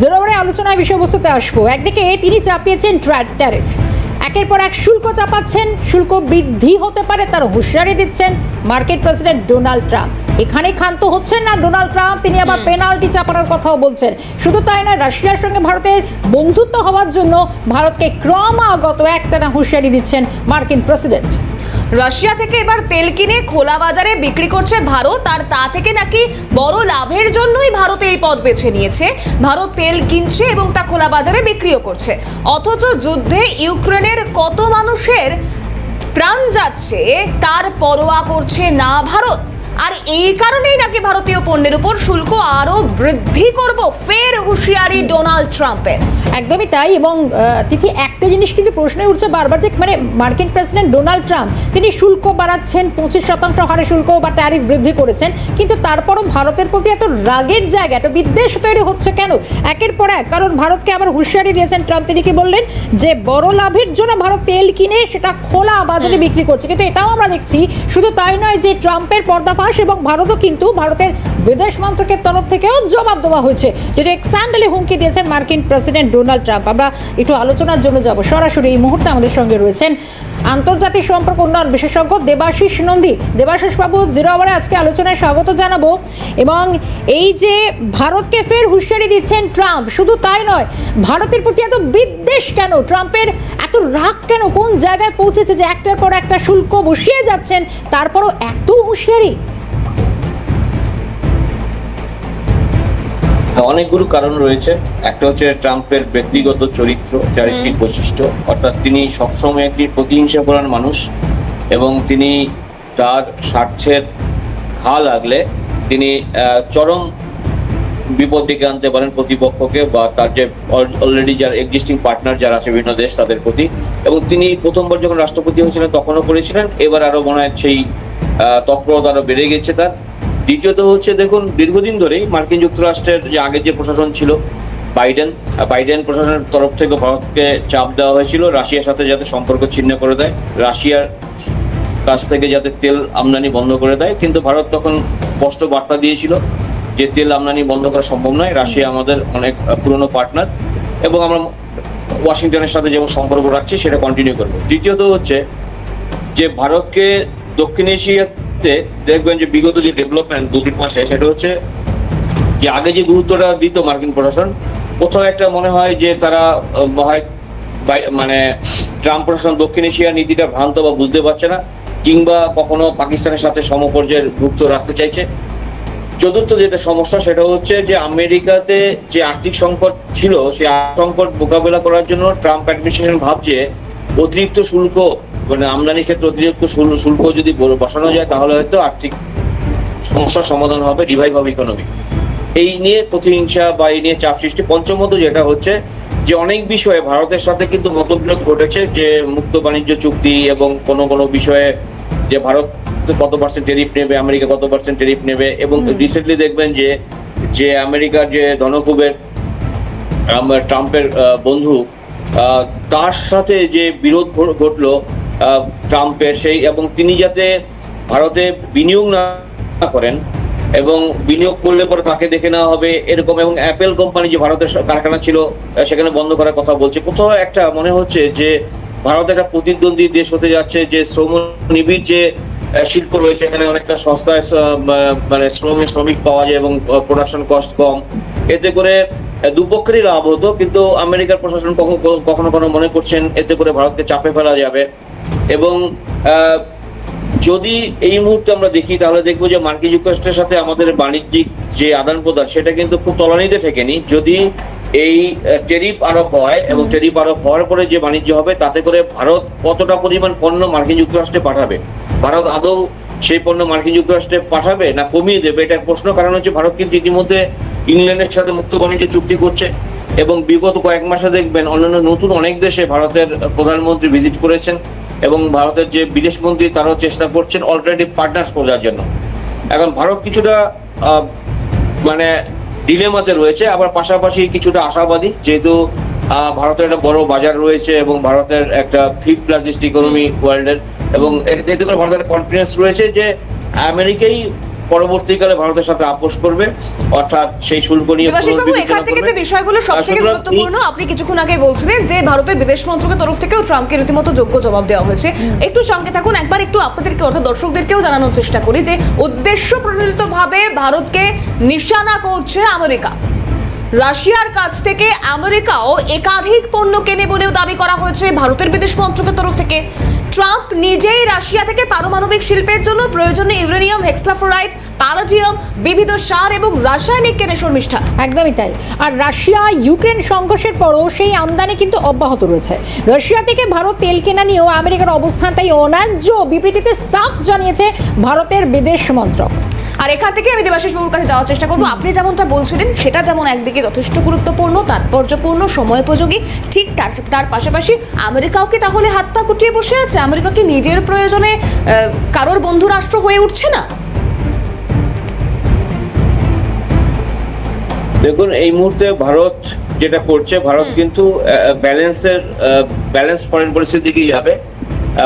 জোরাবরে আলোচনায় বিষয়বস্তুতে আসব। একদিকে তিনি চাপিয়েছেন ট্রা- ট্যারিফ। একের পর এক শুল্ক চাপাচ্ছেন শুল্ক বৃদ্ধি হতে পারে তার হুঁশিয়ারি দিচ্ছেন মার্কেট প্রেসিডেন্ট ডোনাল্ড ট্রাম্প। এখানে ক্ষান্ত হচ্ছেন না ডোনাল্ড ট্রাম্প তিনি আবার পেনাল্টি চাপানোর কথাও বলছেন। শুধু তাই নয় রাশিয়ার সঙ্গে ভারতের বন্ধুত্ব হওয়ার জন্য ভারতকে ক্রমাগত একটানা হুঁশিয়ারি দিচ্ছেন মার্কিন প্রেসিডেন্ট। রাশিয়া থেকে এবার তেল কিনে খোলা বাজারে বিক্রি করছে ভারত, আর তা থেকে নাকি বড় লাভের জন্যই ভারত এই পথ বেছে নিয়েছে। ভারত তেল কিনছে এবং তা খোলা বাজারে বিক্রিও করছে। অথচ যুদ্ধে ইউক্রেনের কত মানুষের প্রাণ যাচ্ছে, তার পরোয়া করছে না ভারত? আর এই কারণেই নাকি ভারতীয় পণ্যের উপর শুল্ক আরও বৃদ্ধি করব ফের হুঁশিয়ারি ডোনাল্ড ট্রাম্পের। একদমই তাই এবং তিথি একটা জিনিস কিন্তু প্রশ্নে উঠছে বারবার যে মানে মার্কিন প্রেসিডেন্ট ডোনাল্ড ট্রাম্প তিনি শুল্ক বাড়াচ্ছেন পঁচিশ শতাংশ হারে শুল্ক বা ট্যারিফ বৃদ্ধি করেছেন কিন্তু তারপরও ভারতের প্রতি এত রাগের জায়গা এত বিদ্বেষ তৈরি হচ্ছে কেন? একের পর এক কারণ ভারতকে আবার হুঁশিয়ারি দিয়েছেন ট্রাম্প তিনি কি বললেন? যে বড় লাভের জন্য ভারত তেল কিনে সেটা খোলা বাজারে বিক্রি করছে কিন্তু এটাও আমরা দেখছি শুধু তাই নয় যে ট্রাম্পের পর্দাফাশ এবং ভারতও কিন্তু ভারতের বিদেশ মন্ত্রকের তরফ থেকেও জবাব দেওয়া হয়েছে যেটা এক স্যান্ডেলে হুমকি দিয়েছেন মার্কিন প্রেসিডেন্ট ডোনাল্ড ট্রাম্প। আমরা একটু আলোচনার জন্য যাব। সরাসরি এই মুহূর্তে আমাদের সঙ্গে রয়েছেন আন্তর্জাতিক সম্পর্ক উন্নয়ন বিশেষজ্ঞ দেবাশিস নন্দী। দেবাশিস বাবু, জিরো আওয়ারে আজকে আলোচনায় স্বাগত জানাব। এবং এই যে ভারতকে ফের হুঁশিয়ারি দিচ্ছেন ট্রাম্প, শুধু তাই নয়, ভারতের প্রতি এত বিদ্বেষ কেন? ট্রাম্পের এত রাগ কেন? কোন জায়গায় পৌঁছেছে যে একটার পর একটা শুল্ক বসিয়ে যাচ্ছেন, তারপরও এত হুঁশিয়ারি? অনেকগুলো কারণ রয়েছে। একটা হচ্ছে ট্রাম্পের ব্যক্তিগত চরিত্র চারিত্রিক বৈশিষ্ট্য। অর্থাৎ তিনি সবসময় একটি প্রতিহিংসা প্রতিহিংসাপরায়ণ মানুষ এবং তিনি তার স্বার্থের ঘা লাগলে তিনি চরম বিপদ ডেকে আনতে পারেন প্রতিপক্ষকে বা তার যে অলরেডি যার এক্সিস্টিং পার্টনার যারা আছে বিভিন্ন দেশ তাদের প্রতি। এবং তিনি প্রথমবার যখন রাষ্ট্রপতি হয়েছিলেন তখনও করেছিলেন। এবার আরও মনে হয় সেই তৎপরতা আরও বেড়ে গেছে তার। দ্বিতীয়ত হচ্ছে, দেখুন, দীর্ঘদিন ধরেই মার্কিন যুক্তরাষ্ট্রের যে আগের যে প্রশাসন ছিল, বাইডেন বাইডেন প্রশাসনের তরফ থেকে ভারতকে চাপ দেওয়া হয়েছিল, রাশিয়ার সাথে যাতে সম্পর্ক ছিন্ন করে দেয়, রাশিয়ার কাছ থেকে যাতে তেল আমদানি বন্ধ করে দেয়, কিন্তু ভারত তখন স্পষ্ট বার্তা দিয়েছিল যে তেল আমদানি বন্ধ করা সম্ভব নয়, রাশিয়া আমাদের অনেক পুরনো পার্টনার এবং আমরা ওয়াশিংটনের সাথে যেমন সম্পর্ক রাখছি, সেটা কন্টিনিউ করব। তৃতীয়ত হচ্ছে যে ভারতকে দক্ষিণ এশিয়াতে দেখবেন যে বিগত যে ডেভেলপমেন্ট দু, তিন মাসে, সেটা হচ্ছে যে আগে যে গুরুত্বটা দিত মার্কিন প্রশাসন কোথাও একটা মনে হয় যে তারা হয় মানে ট্রাম্প প্রশাসন দক্ষিণ এশিয়ার নীতিটা ভ্রান্ত বা বুঝতে পারছে না, কিংবা কখনো পাকিস্তানের সাথে সমপর্যায়ের ভুক্ত রাখতে চাইছে। চতুর্থ যেটা সমস্যা, সেটা হচ্ছে যে আমেরিকাতে যে আর্থিক সংকট ছিল, সেই সংকট মোকাবেলা করার জন্য ট্রাম্প অ্যাডমিনিস্ট্রেশন ভাবছে অতিরিক্ত শুল্ক মানে আমদানির ক্ষেত্রে অতিরিক্ত শুল- শুল্ক যদি বসানো যায় তাহলে হয়তো আর্থিক সমস্যার সমাধান হবে রিভাইভ হবে ইকোনমি এই নিয়ে প্রতিহিংসা বা এই নিয়ে চাপ সৃষ্টি পঞ্চমত যেটা হচ্ছে যে অনেক বিষয়ে ভারতের সাথে কিন্তু মতবিরোধ ঘটেছে যে মুক্ত বাণিজ্য চুক্তি এবং কোনো কোনো বিষয়ে যে ভারত কত পার্সেন্ট টেরিফ নেবে আমেরিকা কত পার্সেন্ট টেরিফ নেবে এবং রিসেন্টলি দেখবেন যে যে আমেরিকার যে ধনকুবের ট্রাম্পের বন্ধু তার সাথে যে বিরোধ ঘটলো ট্রাম্পের সেই এবং তিনি যাতে ভারতে বিনিয়োগ না করেন এবং বিনিয়োগ করলে পরে তাকে দেখে নেওয়া হবে এরকম এবং অ্যাপেল কোম্পানি যে ভারতের কারখানা ছিল সেখানে বন্ধ করার কথা বলছে। কোথাও একটা মনে হচ্ছে যে ভারত একটা প্রতিদ্বন্দ্বী দেশ হতে যাচ্ছে, যে শ্রম নিবিড় যে শিল্প রয়েছে, এখানে অনেকটা সস্তায় মানে শ্রমে শ্রমিক পাওয়া যায় এবং প্রোডাকশন কস্ট কম। এতে করে দুপক্ষেরই লাভ হতো, কিন্তু আমেরিকার প্রশাসন কখনো কখনো মনে করছেন এতে করে ভারতকে চাপে ফেলা যাবে। এবং যদি এই মুহূর্তে আমরা দেখি তাহলে দেখব যে মার্কিন যুক্তরাষ্ট্রের সাথে আমাদের বাণিজ্যিক যে আদান প্রদান সেটা কিন্তু খুব তলানিতে ঠেকেনি। যদি এই টেরিফ আরোপ হয় এবং টেরিফ আরোপ হওয়ার পরে যে বাণিজ্য হবে তাতে করে ভারত কতটা পরিমাণ পণ্য মার্কিন যুক্তরাষ্ট্রে পাঠাবে? ভারত আদৌ সেই পণ্য মার্কিন যুক্তরাষ্ট্রে পাঠাবে না কমিয়ে দেবে? এটার প্রশ্ন কারণ হচ্ছে ভারত কিন্তু ইতিমধ্যে ইংল্যান্ডের সাথে মুক্ত বাণিজ্য চুক্তি করছে এবং বিগত কয়েক মাসে দেখবেন অন্যান্য নতুন অনেক দেশে ভারতের প্রধানমন্ত্রী ভিজিট করেছেন। এবং ভারতের যে বিদেশ মন্ত্রী তারাও চেষ্টা করছেন অল্টারনেটিভ পার্টনার্স খোঁজার জন্য। এখন ভারত কিছুটা মানে ডিলেমাতে রয়েছে, আবার পাশাপাশি কিছুটা আশাবাদী, যেহেতু ভারতের একটা বড় বাজার রয়েছে এবং ভারতের একটা ফিফথ লার্জেস্ট ইকোনমি ওয়ার্ল্ডের এবং এতে করে ভারতের কনফিডেন্স রয়েছে যে আমেরিকাই পরবর্তীকালে ভারতের সাথে আপোষ করবে অর্থাৎ সেই শুল্ক নিয়ে বাবু এখান থেকে যে বিষয়গুলো সব থেকে গুরুত্বপূর্ণ আপনি কিছুক্ষণ আগে বলছিলেন যে ভারতের বিদেশ মন্ত্রকের তরফ থেকেও ট্রাম্পকে রীতিমতো যোগ্য জবাব দেওয়া হয়েছে। একটু সঙ্গে থাকুন একবার একটু আপনাদেরকে অর্থাৎ দর্শকদেরকেও জানানোর চেষ্টা করি যে উদ্দেশ্য প্রণোদিতভাবে ভারতকে নিশানা করছে আমেরিকা। রাশিয়ার কাছ থেকে আমেরিকাও একাধিক পণ্য কেনে বলেও দাবি করা হয়েছে ভারতের বিদেশ মন্ত্রকের তরফ থেকে। ট্রাম্প নিজেই রাশিয়া থেকে পারমাণবিক শিল্পের জন্য প্রয়োজনীয় ইউরেনিয়াম হেক্সলাফোরাইড পালাজিয়াম, বিবিধ সার এবং রাসায়নিক কেনে শর্মিষ্ঠা একদমই তাই। আর রাশিয়া ইউক্রেন সংঘর্ষের পরও সেই আমদানি কিন্তু অব্যাহত রয়েছে। রাশিয়া থেকে ভারত তেল কেনা নিয়েও আমেরিকার অবস্থান তাই অন্যায্য। বিবৃতিতে সাফ জানিয়েছে ভারতের বিদেশ মন্ত্রক। আর এখান থেকে আমি দেবাশিস বাবুর কাছে যাওয়ার চেষ্টা করব। আপনি যেমনটা বলছিলেন সেটা যেমন একদিকে যথেষ্ট গুরুত্বপূর্ণ তাৎপর্যপূর্ণ সময়োপযোগী ঠিক তার তার পাশাপাশি আমেরিকাও কি তাহলে হাত পা কুটিয়ে বসে আছে। আমেরিকা কি নিজের প্রয়োজনে কারোর বন্ধু রাষ্ট্র হয়ে উঠছে না? দেখুন এই মুহূর্তে ভারত যেটা করছে ভারত কিন্তু ব্যালেন্সের ব্যালেন্স ফরেন পরিস্থিতির দিকেই যাবে?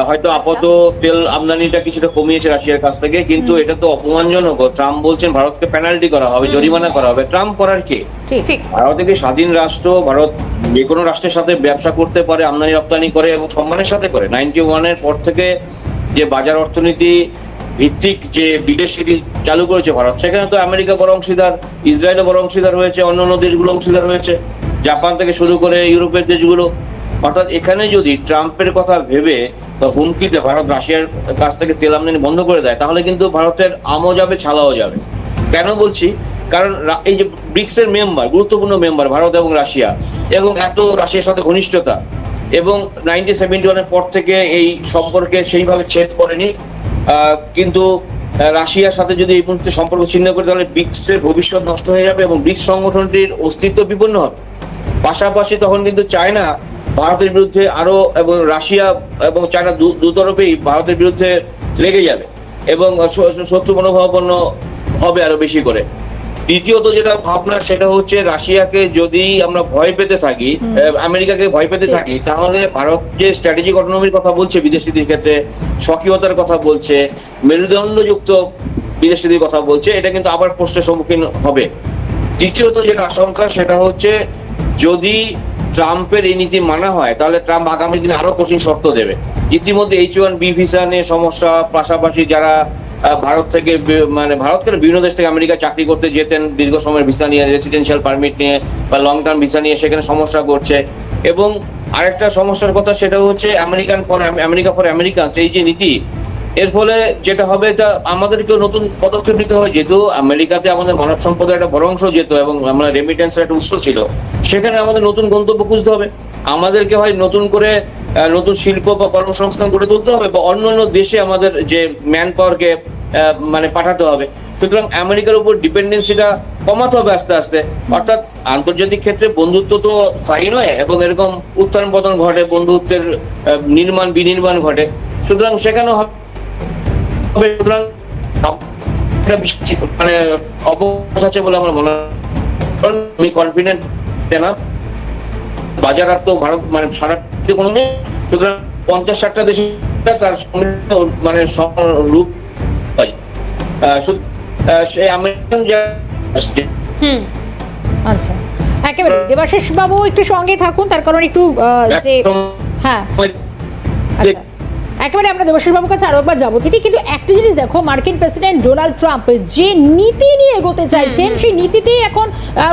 হয়তো আপাতত তেল আমদানিটা কিছুটা কমিয়েছে রাশিয়ার কাছ থেকে কিন্তু এটা তো অপমানজনক। ট্রাম্প বলছেন ভারতকে পেনাল্টি করা হবে জরিমানা করা হবে। ট্রাম্প করার কি? ভারত একটি স্বাধীন রাষ্ট্র ভারত যে কোনো রাষ্ট্রের সাথে ব্যবসা করতে পারে আমদানি রপ্তানি করে এবং সম্মানের সাথে করে। নাইনটি ওয়ানের পর থেকে যে বাজার অর্থনীতি ভিত্তিক যে বিদেশ নীতি চালু করেছে ভারত সেখানে তো আমেরিকা বড় অংশীদার ইসরায়েলও বড় অংশীদার হয়েছে অন্যান্য দেশগুলো অংশীদার হয়েছে জাপান থেকে শুরু করে ইউরোপের দেশগুলো। অর্থাৎ এখানে যদি ট্রাম্পের কথা ভেবে হুমকিতে ভারত রাশিয়ার কাছ থেকে তেল আমদানি বন্ধ করে দেয়, তাহলে কিন্তু ভারতের আমও যাবে, ছালাও যাবে। কেন বলছি? কারণ এই যে ব্রিক্স এর মেম্বার, গুরুত্বপূর্ণ মেম্বার ভারত এবং রাশিয়া, এবং এত রাশিয়ার সাথে ঘনিষ্ঠতা, এবং নাইনটিন সেভেন্টি ওয়ানের পর থেকে এই সম্পর্কে সেইভাবে ছেদ করেনি কিন্তু রাশিয়ার সাথে যদি এই মুহূর্তে সম্পর্ক ছিন্ন করে, তাহলে ব্রিক্সের ভবিষ্যৎ নষ্ট হয়ে যাবে এবং ব্রিক্স সংগঠনটির অস্তিত্ব বিপন্ন হবে। পাশাপাশি তখন কিন্তু চায়না ভারতের বিরুদ্ধে আরও এবং রাশিয়া এবং চায়না দু- দুতরফেই ভারতের বিরুদ্ধে লেগে যাবে এবং শত্রু মনোভাবাপন্ন হবে আরও বেশি করে। দ্বিতীয়ত যেটা ভাবনা সেটা হচ্ছে রাশিয়াকে যদি আমরা ভয় পেতে থাকি আমেরিকাকে ভয় পেতে থাকি তাহলে ভারত যে স্ট্র্যাটেজিক অটোনমির কথা বলছে বিদেশিদের ক্ষেত্রে স্বকীয়তার কথা বলছে মেরুদণ্ডযুক্ত বিদেশিদের কথা বলছে এটা কিন্তু আবার প্রশ্নের সম্মুখীন হবে। তৃতীয়ত যেটা আশঙ্কা সেটা হচ্ছে যদি ট্রাম্পের এই নীতি মানা হয়, তাহলে ট্রাম্প আগামী দিনে আরও কঠিন শর্ত দেবে। ইতিমধ্যে এইচ ওয়ান বি ভিসা নিয়ে সমস্যা, পাশাপাশি যারা ভারত থেকে মানে ভারত কেন বিভিন্ন দেশ থেকে আমেরিকা চাকরি করতে যেতেন, দীর্ঘ সময়ের ভিসা নিয়ে রেসিডেন্সিয়াল পারমিট নিয়ে, বা লং টার্ম ভিসা নিয়ে সেখানে সমস্যা করছে। এবং আরেকটা সমস্যার কথা সেটা হচ্ছে American for America for American এই যে নীতি এর ফলে যেটা হবে তা আমাদেরকেও নতুন পদক্ষেপ নিতে হবে। যেহেতু আমেরিকাতে আমাদের মানব সম্পদের একটা বড় অংশ যেত এবং আমরা রেমিটেন্সের একটা উৎস ছিল, সেখানে আমাদের নতুন গন্তব্য খুঁজতে হবে। আমাদেরকে হয় নতুন করে নতুন শিল্প বা কর্মসংস্থান গড়ে তুলতে হবে, বা অন্য অন্য দেশে আমাদের যে ম্যান পাওয়ারকে মানে পাঠাতে হবে। সুতরাং আমেরিকার উপর ডিপেন্ডেন্সিটা কমাতে হবে আস্তে আস্তে। অর্থাৎ আন্তর্জাতিক ক্ষেত্রে বন্ধুত্ব তো স্থায়ী নয়, এবং এরকম উত্থান পতন ঘটে, বন্ধুত্বের নির্মাণ বিনির্মাণ ঘটে। সুতরাং সেখানে হবে সুতরাং মানে অবকাশ আছে বলে আমার মনে হয় আমি কনফিডেন্ট না বাজার আর তো ভারত মানে সারা কোনো নেই সুতরাং পঞ্চাশ ষাটটা দেশে তার মানে রূপ সেই আমেরিকান হুম। আচ্ছা। একেবারে দেবাশিস বাবু একটু সঙ্গে থাকুন তার কারণ একটু যে হ্যাঁ। আচ্ছা। একেবারে আমরা দেবাশিস বাবুর কাছে আরও একবার যাব ঠিকই কিন্তু একটা জিনিস দেখো মার্কিন প্রেসিডেন্ট ডোনাল্ড ট্রাম্প যে নীতি নিয়ে এগোতে চাইছেন সেই নীতিতেই এখন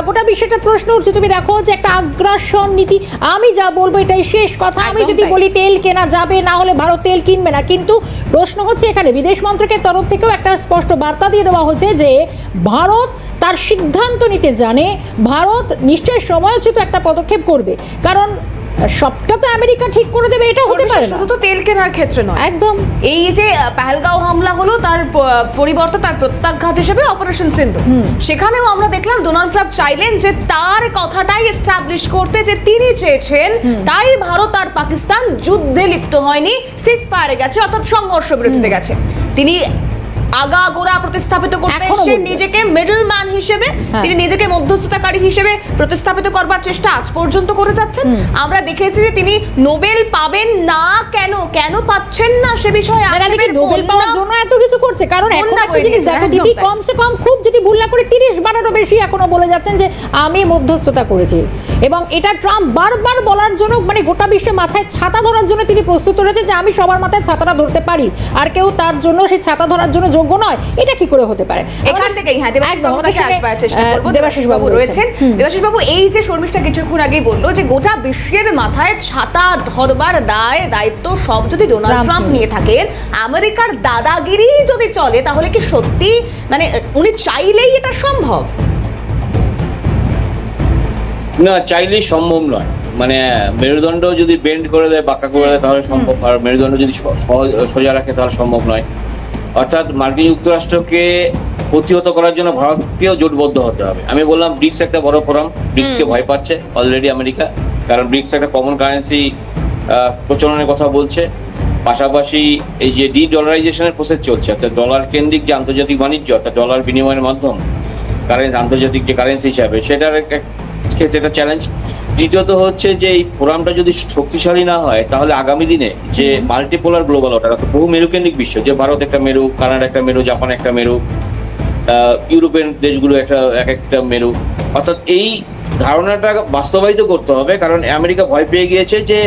গোটা বিষয়টা প্রশ্ন উঠছে। তুমি দেখো যে একটা আগ্রাসন নীতি আমি যা বলব এটাই শেষ কথা। আমি যদি বলি তেল কেনা যাবে না হলে ভারত তেল কিনবে না। কিন্তু প্রশ্ন হচ্ছে এখানে বিদেশ মন্ত্রকের তরফ থেকেও একটা স্পষ্ট বার্তা দিয়ে দেওয়া হচ্ছে যে ভারত তার সিদ্ধান্ত নিতে জানে ভারত নিশ্চয় সময়োচিত একটা পদক্ষেপ করবে। কারণ সবটা তো আমেরিকা ঠিক করে দেবে এটা হতে পারে শুধু তো তেল কেনার ক্ষেত্রে নয়। একদম। এই যে পেহেলগাঁও হামলা হলো তার পরিবর্তে তার প্রত্যাঘাত হিসেবে অপারেশন সিন্ধু সেখানেও আমরা দেখলাম ডোনাল্ড ট্রাম্প চাইলেন যে তার কথাটাই এস্টাবলিশ করতে যে তিনি চেয়েছেন তাই ভারত আর পাকিস্তান যুদ্ধে লিপ্ত হয়নি সিজ ফায়ারে গেছে অর্থাৎ সংঘর্ষ বিরতিতে গেছে। তিনি আগাগোড়া প্রতিস্থাপিত করতে এসে নিজেকে মিডল ম্যান হিসেবে। হ্যাঁ। তিনি নিজেকে মধ্যস্থতাকারী হিসেবে প্রতিস্থাপিত করবার চেষ্টা আজ পর্যন্ত করে যাচ্ছেন। আমরা দেখেছি যে তিনি নোবেল পাবেন না কেন? কেন পাচ্ছেন না সে বিষয়ে নোবেল পাওয়ার জন্য এত কিছু করছে? কারণ এখন বন্যা একটা বয়ে জিনিস দেখো দিদি কমসে কম খুব যদি ভুল না করে তিরিশ বারেরও বেশি এখনও বলে যাচ্ছেন যে আমি মধ্যস্থতা করেছি। এবং এটা ট্রাম্প বারবার বলার জন্য মানে গোটা বিশ্বে মাথায় ছাতা ধরার জন্য তিনি প্রস্তুত রয়েছে যে আমি সবার মাথায় ছাতাটা ধরতে পারি। আর কেউ তার জন্য সেই ছাতা ধরার জন্য যোগ্য নয় এটা কি করে হতে পারে? এখান থেকেই হ্যাঁ আসবার চেষ্টা করব। দেবাশিস বাবু রয়েছেন। দেবাশিস বাবু এই যে শর্মিষ্ঠা কিছুক্ষণ আগেই বলল যে গোটা বিশ্বের মাথায় ছাতা ধরবার দায় দায়িত্ব সব যদি ডোনাল্ড ট্রাম্প নিয়ে। থাকেন আমেরিকার দাদাগিরি যদি চলে তাহলে কি সত্যি মানে উনি চাইলেই এটা সম্ভব? না চাইলেই সম্ভব নয়। মানে মেরুদণ্ড যদি বেন্ড করে দেয় বাঁকা করে দেয় তাহলে সম্ভব আর মেরুদণ্ড যদি সহজ- সোজা রাখে তাহলে সম্ভব নয়। অর্থাৎ মার্কিন যুক্তরাষ্ট্রকে প্রতিহত করার জন্য ভারতকেও জোটবদ্ধ হতে হবে। আমি বললাম ব্রিক্স একটা বড় ফোরাম ব্রিক্সকে ভয় পাচ্ছে অলরেডি আমেরিকা কারণ ব্রিক্স একটা কমন কারেন্সি প্রচলনের কথা বলছে। পাশাপাশি এই যে ডি ডলারাইজেশনের প্রসেস চলছে অর্থাৎ ডলার কেন্দ্রিক যে আন্তর্জাতিক বাণিজ্য অর্থাৎ ডলার বিনিময়ের মাধ্যম কারেন্সি আন্তর্জাতিক যে কারেন্সি হিসাবে সেটার একটা চ্যালেঞ্জ দ্বিতীয়ত হচ্ছে যে এই ফোরামটা যদি শক্তিশালী না হয় তাহলে আগামী দিনে যে মাল্টিপোলার গ্লোবাল অর্ডার অর্থাৎ বহু মেরুকেন্দ্রিক বিশ্ব যে ভারত একটা মেরু কানাডা একটা মেরু জাপান একটা মেরু ইউরোপিয়ান দেশগুলো একটা এক একটা মেরু অর্থাৎ এই ধারণাটা বাস্তবায়িত করতে হবে কারণ আমেরিকা ভয় পেয়ে গিয়েছে যে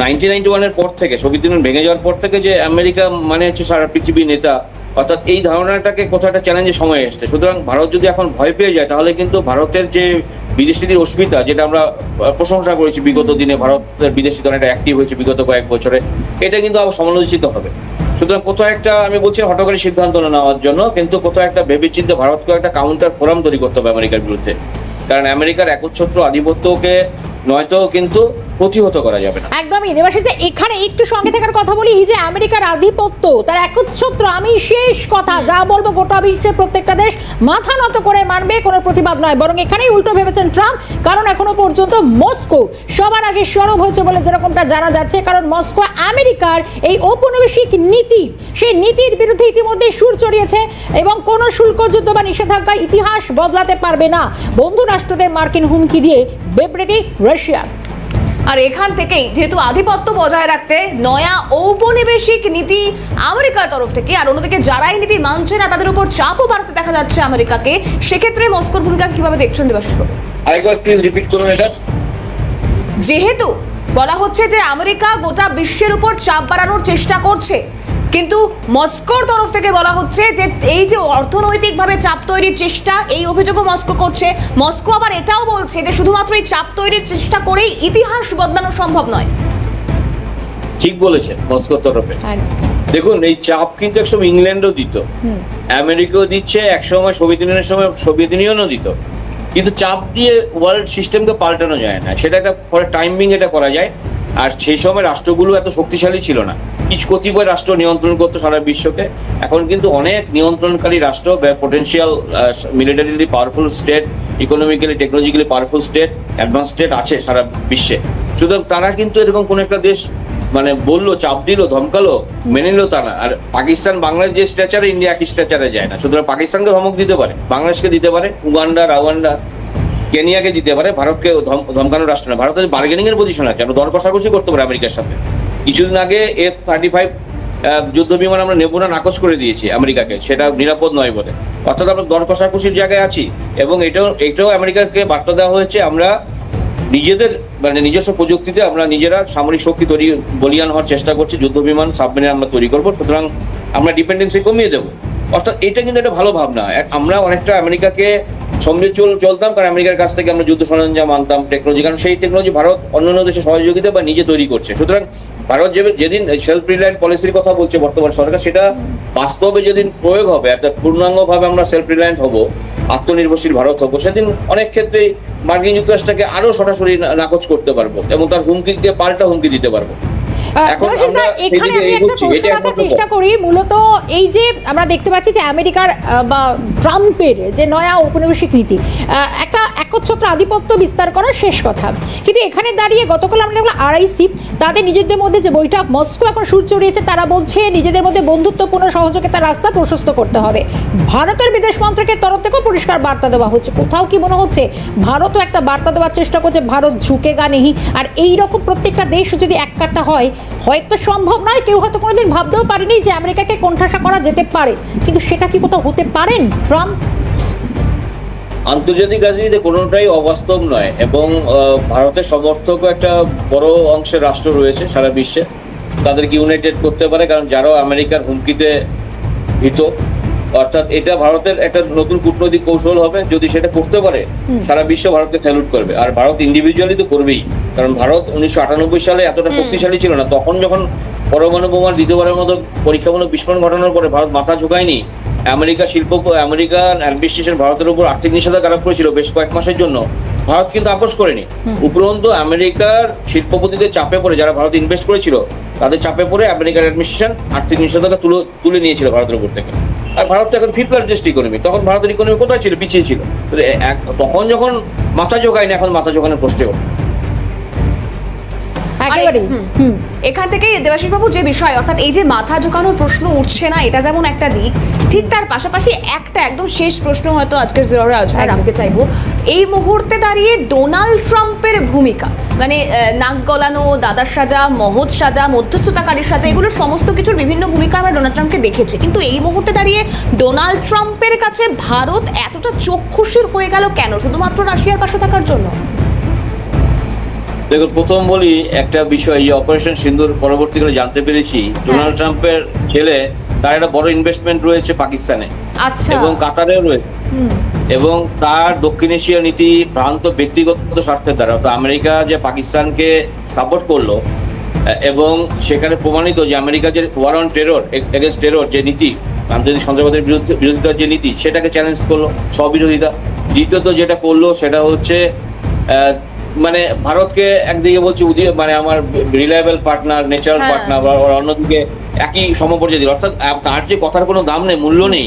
নাইনটিন নাইনটি ওয়ানের পর থেকে সোভিয়েত ইউনিয়ন ভেঙে যাওয়ার পর থেকে যে আমেরিকা মানে হচ্ছে সারা পৃথিবীর নেতা অর্থাৎ এই ধারণাটাকে কোথাও একটা চ্যালেঞ্জের সময় এসছে। সুতরাং ভারত যদি এখন ভয় পেয়ে যায়, তাহলে কিন্তু ভারতের যে বিদেশিদের অস্মিতা, যেটা আমরা প্রশংসা করেছি বিগত দিনে, ভারতের বিদেশি অনেকটা অ্যাক্টিভ হয়েছে বিগত কয়েক বছরে, এটা কিন্তু আবার সমালোচিত হবে। সুতরাং কোথাও একটা, আমি বলছি না সিদ্ধান্ত নেওয়ার জন্য, কিন্তু কোথাও একটা ভেবেচিন্তে ভারতকে একটা কাউন্টার ফোরাম তৈরি করতে হবে আমেরিকার বিরুদ্ধে। কারণ আমেরিকার একচ্ছত্র আধিপত্যকে নয়তো কিন্তু প্রতিহত করা যাবে না। একদমই। দেবাশিস এখানে একটু সঙ্গে থাকার কথা বলি, এই যে আমেরিকার আধিপত্য, তার একচ্ছত্র, আমি শেষ কথা, যা বলব গোটা বিশ্বের প্রত্যেকটা দেশ মাথা নত করে মানবে, কোনো প্রতিবাদ নয়। বরং এখানেই উল্টো ভেবেছেন ট্রাম্প, কারণ এখনও পর্যন্ত মস্কো সবার আগে সরব হয়েছে বলে যেরকমটা জানা যাচ্ছে, কারণ মস্কো আমেরিকার এই ঔপনিবেশিক নীতি, সেই নীতির বিরুদ্ধে ইতিমধ্যে সুর চড়িয়েছে এবং কোনো শুল্ক যুদ্ধ বা নিষেধাজ্ঞা ইতিহাস বদলাতে পারবে না। বন্ধু রাষ্ট্রদের মার্কিন হুমকি দিয়ে, বিবৃতি, রাশিয়ার। আর এখান থেকেই যেহেতু আধিপত্য বজায় রাখতে নয়া ঔপনিবেশিক নীতি আমেরিকার তরফ থেকে আর অন্যদিকে যারাই নীতি মানছে না তাদের উপর চাপও বাড়তে দেখা যাচ্ছে আমেরিকাকে। সেক্ষেত্রে মস্কোর ভূমিকা কীভাবে দেখছেন দেবাশিস আরেকবার প্লিজ রিপিট করুন এটা। যেহেতু বলা হচ্ছে যে আমেরিকা গোটা বিশ্বের উপর চাপ বাড়ানোর চেষ্টা করছে কিন্তু মস্কোর তরফ থেকে বলা হচ্ছে যে এই যে অর্থনৈতিকভাবে চাপ তৈরির চেষ্টা এই অভিযোগও মস্কো করছে। মস্কো আবার এটাও বলছে যে শুধুমাত্র এই চাপ তৈরির চেষ্টা করেই ইতিহাস বদলানো সম্ভব নয়। ঠিক বলেছেন মস্কোর তরফে। দেখুন এই চাপ কিন্তু একসময় ইংল্যান্ডও দিত। আমেরিকাও দিচ্ছে একসময় সোভিয়েত ইউনিয়নের সময় সোভিয়েত ইউনিয়নও দিত। কিন্তু চাপ দিয়ে ওয়ার্ল্ড সিস্টেমকে পাল্টানো যায় না। সেটা একটা পরে টাইমিং এটা করা যায়। আর সেই সময় রাষ্ট্রগুলো এত শক্তিশালী ছিল না। কিছু কতিপয় রাষ্ট্র নিয়ন্ত্রণ করতো সারা বিশ্বকে। এখন কিন্তু অনেক নিয়ন্ত্রণকারী রাষ্ট্র potential militarily powerful state economically technologically powerful state advance state আছে সারা বিশ্বে। সুতরাং তারা কিন্তু এরকম কোনো একটা দেশ মানে বলল, চাপ দিল, ধমকালো, মেনে নিল তা না। আর পাকিস্তান বাংলাদেশ যে স্ট্যাচারে ইন্ডিয়া একই স্ট্যাচারে যায় না। সুতরাং পাকিস্তানকে ধমক দিতে পারে, বাংলাদেশকে দিতে পারে, উগান্ডা, রাওয়ান্ডা, কেনিয়াকে দিতে পারে, ভারতকে ধম- ধমকানোর রাষ্ট্র না। ভারতের বার্গেনিং এর পজিশন আছে। আমরা দর কষাকষি করতে পারে আমেরিকার সাথে। কিছুদিন আগে এফ থার্টি ফাইভ যুদ্ধ বিমান আমরা নেব না নাকচ করে দিয়েছি আমেরিকাকে। সেটা নিরাপদ নয় বলে। অর্থাৎ আমরা দর কষাকষির জায়গায় আছি এবং এটাও এটাও আমেরিকাকে বার্তা দেওয়া হয়েছে, আমরা নিজেদের মানে নিজস্ব প্রযুক্তিতে আমরা নিজেরা সামরিক শক্তি তৈরি, বলিয়ান হওয়ার চেষ্টা করছি যুদ্ধ বিমান সাবমেরিন আমরা তৈরি করব, সুতরাং আমরা ডিপেন্ডেন্সি কমিয়ে দেবো। অর্থাৎ এটা কিন্তু একটা ভালো ভাবনা। আমরা অনেকটা আমেরিকাকে চল, চলতাম, কারণ আমেরিকার কাছ থেকে আমরা যুদ্ধ সরঞ্জাম আনতাম টেকনোলজি কারণ সেই টেকনোলজি ভারত অন্যান্য দেশের সহযোগিতা বা নিজে তৈরি করছে। সুতরাং ভারত যে, যেদিন সেলফ রিলায়েন্ট পলিসির কথা বলছে বর্তমান সরকার, সেটা বাস্তবে যেদিন প্রয়োগ হবে, অর্থাৎ পূর্ণাঙ্গভাবে আমরা সেলফ রিলায়েন্ট হব, আত্মনির্ভরশীল ভারত হব, সেদিন অনেক ক্ষেত্রেই মার্কিন যুক্তরাষ্ট্রকে আরও সরাসরি নাকচ করতে পারব এবং তার হুমকিকে পাল্টা হুমকি দিতে পারব। এখন আমি একটা প্রশ্ন রাখার চেষ্টা করি মূলত এই যে আমরা দেখতে পাচ্ছি যে আমেরিকার বা ট্রাম্পের যে নয়া ঔপনিবেশিক নীতি একটা একচ্ছত্র আধিপত্য বিস্তার করা শেষ কথা। কিন্তু এখানে দাঁড়িয়ে গতকাল আমরা দেখলাম আরআইসি তাদের নিজেদের মধ্যে যে বৈঠক মস্কো এখন সুর চড়িয়েছে তারা বলছে নিজেদের মধ্যে বন্ধুত্বপূর্ণ সহযোগিতার রাস্তা প্রশস্ত করতে হবে। ভারতের বিদেশ মন্ত্রকের তরফ থেকেও পরিষ্কার বার্তা দেওয়া হচ্ছে। কোথাও কি মনে হচ্ছে ভারতও একটা বার্তা দেওয়ার চেষ্টা করছে ভারত ঝুঁকে গা নেহি। আর এই রকম প্রত্যেকটা দেশ যদি এক কাট্টা হয় হয়তো সম্ভব নয়, কেউ হয়তো কোনোদিন ভাবতেও পারেনি যে আমেরিকাকে কোণঠাসা করা যেতে পারে। কিন্তু সেটা কি কোথাও হতে পারেন ট্রাম্প? আন্তর্জাতিক রাজনীতিতে কোনোটাই অবাস্তব নয় এবং ভারতের সমর্থক একটা বড় অংশের রাষ্ট্র রয়েছে সারা বিশ্বে। তাদেরকে ইউনাইটেড করতে পারে, কারণ যারাও আমেরিকার হুমকিতে ভীত অর্থাৎ এটা ভারতের একটা নতুন কূটনৈতিক কৌশল হবে যদি সেটা করতে পারে সারা বিশ্ব ভারতকে স্যালুট করবে। আর ভারত ইন্ডিভিজুয়ালি তো করবেই কারণ ভারত উনিশশো আটানব্বই সালে এতটা শক্তিশালী ছিল না। তখন যখন পরমাণু বোমার দ্বিতীয়বারের মতো পরীক্ষামূলক বিস্ফোরণ ঘটানোর পরে ভারত মাথা ঝুঁকায়নি আমেরিকা শিল্প আমেরিকান অ্যাডমিনিস্ট্রেশন ভারতের উপর আর্থিক নিষেধাজ্ঞা আরোপ করেছিল বেশ কয়েক মাসের জন্য। ভারত কিন্তু আপোষ করেনি। উপরন্তু আমেরিকার শিল্পপতিদের চাপে পড়ে যারা ভারত ইনভেস্ট করেছিল তাদের চাপে পড়ে আমেরিকার অ্যাডমিনিস্ট্রেশন আর্থিক নিষেধাজ্ঞা তুলে তুলে নিয়েছিল ভারতের উপর থেকে। আর ভারত তো এখন ফিফথ লার্জেস্ট ইকোনমি তখন ভারতের ইকোনমি কোথায় ছিল? পিছিয়ে ছিল। তখন যখন মাথা জোগায়নি এখন মাথা জোগানোর প্রশ্নে ওঠে। একেবারেই। হুম। এখান থেকে দেবাশিস বাবু যে বিষয় অর্থাৎ এই যে মাথা ঝোকানোর প্রশ্ন উঠছে না এটা যেমন একটা দিক ঠিক তার পাশাপাশি একটা একদম শেষ প্রশ্ন হয়তো আজকের জিরোর আলোচনায় রাখতে চাইব। এই মুহূর্তে দাঁড়িয়ে ডোনাল্ড ট্রাম্পের ভূমিকা মানে নাক গলানো দাদার সাজা মহৎ সাজা মধ্যস্থতাকারীর সাজা এগুলো সমস্ত কিছুর বিভিন্ন ভূমিকা আমরা ডোনাল্ড ট্রাম্পকে দেখেছি। কিন্তু এই মুহূর্তে দাঁড়িয়ে ডোনাল্ড ট্রাম্পের কাছে ভারত এতটা চক্ষুশীর হয়ে গেল কেন? শুধুমাত্র রাশিয়ার পাশে থাকার জন্য। দেখুন প্রথম বলি একটা বিষয় এই অপারেশন সিন্দুর পরবর্তীকালে জানতে পেরেছি ডোনাল্ড ট্রাম্পের ছেলে তার একটা বড় ইনভেস্টমেন্ট রয়েছে পাকিস্তানে। আচ্ছা। এবং কাতারেও রয়েছে। এবং তার দক্ষিণ এশিয়া নীতি ভ্রান্ত ব্যক্তিগত স্বার্থের দ্বারা তো আমেরিকা যে পাকিস্তানকে সাপোর্ট করল এবং সেখানে প্রমাণিত যে আমেরিকা যে war on terror against terror যে নীতি আন্তর্জাতিক সন্ত্রাসবাদের বিরুদ্ধে বিরোধিতার যে নীতি সেটাকে চ্যালেঞ্জ করল স্ববিরোধিতা দ্বিতীয়ত যেটা করল সেটা হচ্ছে মানে ভারতকে একদিকে বলছে মানে আমার রিলায়েবল পার্টনার ন্যাচারাল হ্যাঁ। পার্টনার অন্যদিকে একই সমপর্যায়ে দিল অর্থাৎ তার যে কথার কোনো দাম নেই মূল্য নেই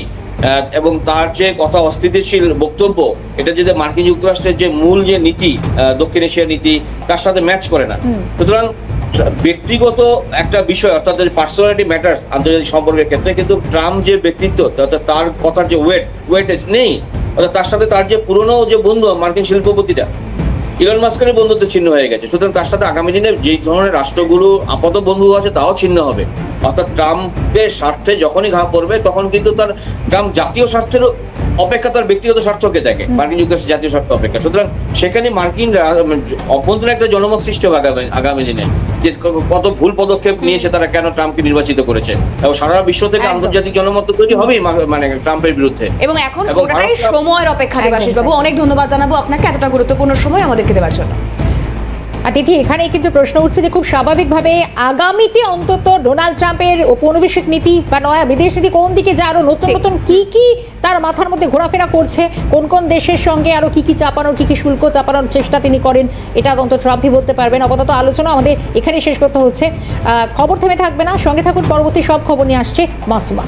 এবং তার যে কথা অস্থিতিশীল বক্তব্য এটা যদি মার্কিন যুক্তরাষ্ট্রের যে মূল যে নীতি দক্ষিণ এশিয়ার নীতি তার সাথে ম্যাচ করে না। সুতরাং ব্যক্তিগত একটা বিষয় অর্থাৎ পার্সোনালিটি ম্যাটার্স আন্তর্জাতিক সম্পর্কের ক্ষেত্রে কিন্তু ট্রাম্প যে ব্যক্তিত্ব অর্থাৎ তার কথার যে ওয়েট ওয়েটেজ নেই অর্থাৎ তার সাথে তার যে পুরনো যে বন্ধু মার্কিন শিল্পপতিরা ইলন মাস্কের বন্ধুত্ব ছিন্ন হয়ে গেছে। সুতরাং তার সাথে আগামী দিনে যে ধরনের রাষ্ট্রগুলো আপাত বন্ধু আছে, তাও ছিন্ন হবে। অর্থাৎ ট্রাম্পের স্বার্থে যখনই ঘা পড়বে, তখন কিন্তু তার ট্রাম্প জাতীয় স্বার্থের অপেক্ষা তার ব্যক্তিগত স্বার্থকে দেখে মার্কিন যুক্তরাষ্ট্রের জাতীয় স্বার্থ অপেক্ষা। সুতরাং সেখানে মার্কিন মানে অভ্যন্তরীণ একটা জনমত সৃষ্টি হবে আগামী আগামী দিনে যে কত ভুল পদক্ষেপ নিয়েছে তারা কেন ট্রাম্পকে নির্বাচিত করেছে। এবং সারা বিশ্ব থেকে আন্তর্জাতিক জনমত তৈরি হবেই মানে ট্রাম্পের বিরুদ্ধে। এবং এখন সময়ের অপেক্ষা দেবাশিস বাবু। অনেক ধন্যবাদ জানাব আপনাকে এতটা গুরুত্বপূর্ণ সময় আমাদেরকে দেওয়ার জন্য। তিথি এখানেই কিন্তু প্রশ্ন উঠছে যে খুব স্বাভাবিকভাবে আগামীতে অন্তত ডোনাল্ড ট্রাম্পের ঔপনিবেশিক নীতি বা নয়া বিদেশ নীতি কোন দিকে যা আরও নতুন নতুন কি কি তার মাথার মধ্যে ঘোরাফেরা করছে কোন কোন দেশের সঙ্গে আরও কি কি চাপানোর কি কি শুল্ক চাপানোর চেষ্টা তিনি করেন এটা অন্তত ট্রাম্পই বলতে পারবেন। আপাতত আলোচনা আমাদের এখানেই শেষ করতে হচ্ছে। খবর থেমে থাকবে না সঙ্গে থাকুন পরবর্তী সব খবর নিয়ে আসছে মাসুমা।